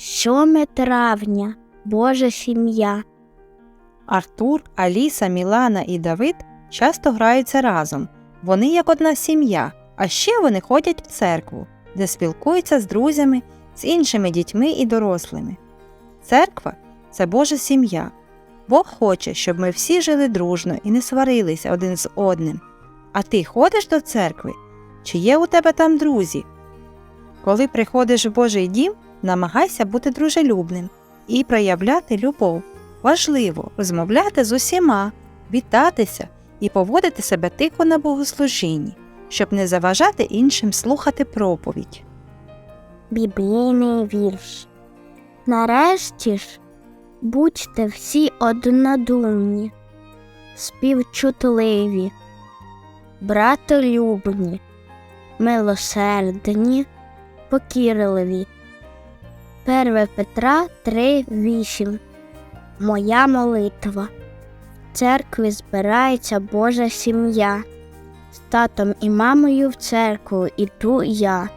7 травня Божа сім'я. Артур, Аліса, Мілана і Давид часто граються разом. Вони як одна сім'я, а ще вони ходять в церкву, де спілкуються з друзями, з іншими дітьми і дорослими. Церква це Божа сім'я. Бог хоче, щоб ми всі жили дружно і не сварилися один з одним. А ти ходиш до церкви? Чи є у тебе там друзі? Коли приходиш в Божий дім, намагайся бути дружелюбним і проявляти любов. Важливо розмовляти з усіма, вітатися і поводити себе тихо на богослужінні, щоб не заважати іншим слухати проповідь. Біблійний вірш. Нарешті ж будьте всі однодумні, співчутливі, братолюбні, милосердні, покірливі. 1 Петра 3.8 Моя молитва. В церкві збирається Божа сім'я. З татом і мамою в церкву іду я.